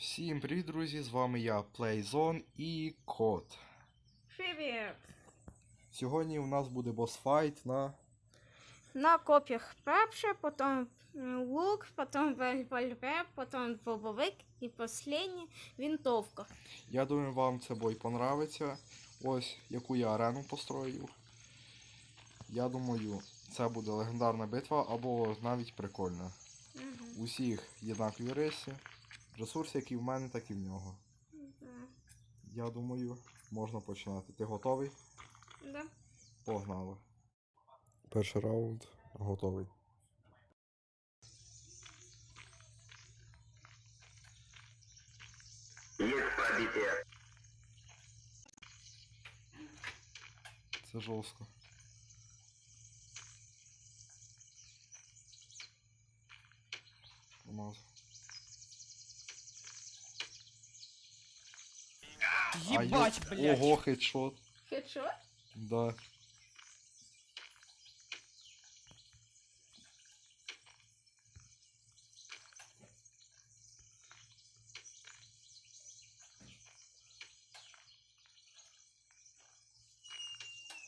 Всім привіт, друзі! З вами я, Playzone і Кот. Привіт! Сьогодні у нас буде босфайт на. На копіях перше, потім лук, потім револьвер, потім дробовик і останнє винтовка. Я думаю, вам це бой понравиться. Ось яку я арену построїв. Я думаю, це буде легендарна битва або навіть прикольна. Угу. Усіх єднакові риси. Ресурси, які в мене, так і в нього. Я думаю, можна починати. Ти готовий? Да. Погнали. Перший раунд готовий. Це жорстко. Помазав. А Ебать, я- блядь. Ого, хедшот. Хедшот? Да.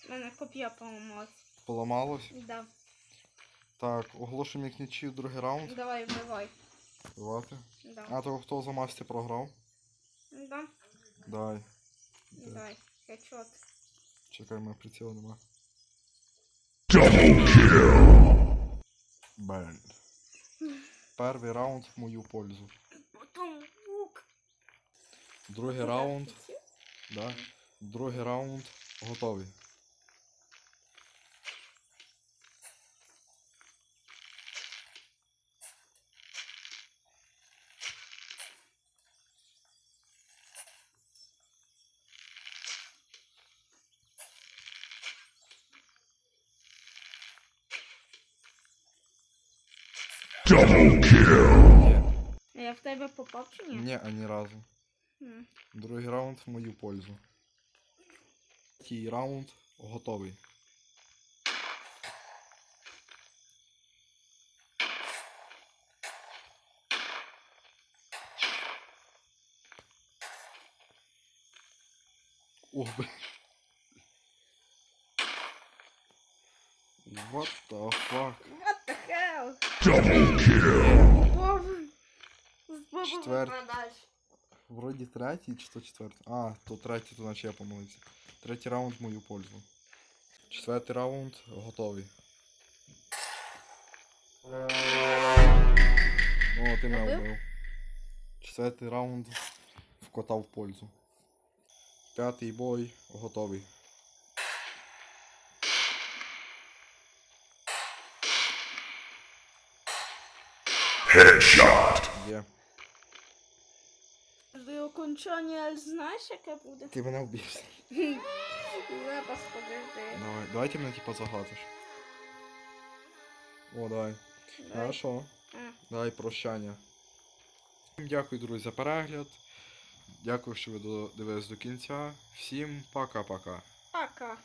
У мене копія поламалась. Поламалось. Да. Так, оголошуємо як нічию другий раунд. Давай вбивай. Давайте. Да. А то хто за масті програв? Да. Дай. Давай. Хедшот. Чекай, мене приціла нема. Бен. Перший раунд в мою пользу. Потом лук. Другий раунд. Да. Другий раунд готовий. Ні, А я в тебе попав чи ні? ні, ані разу. М. Другий раунд в мою пользу. Третій раунд готовий. Ох, блин. What the fuck? What the Попав. Попав Четвер- Вроді третій чи то четвертий. А, то третій, то наче я помилився. Третій раунд в мою пользу. Четвертий раунд готовий. О, ти мене Вбив? Четвертий раунд в кота в пользу. П'ятий бой готовий. Є. До окончання знаєш, яке буде? Ти мене вбився. Зараз подожди. Давай, давай ти мене типа загадиш. О, давай. Хорошо. А. Давай прощання. Всім Дякую, друзі, за перегляд. Дякую, що ви додивились до кінця. Всім пока-пока. Пока.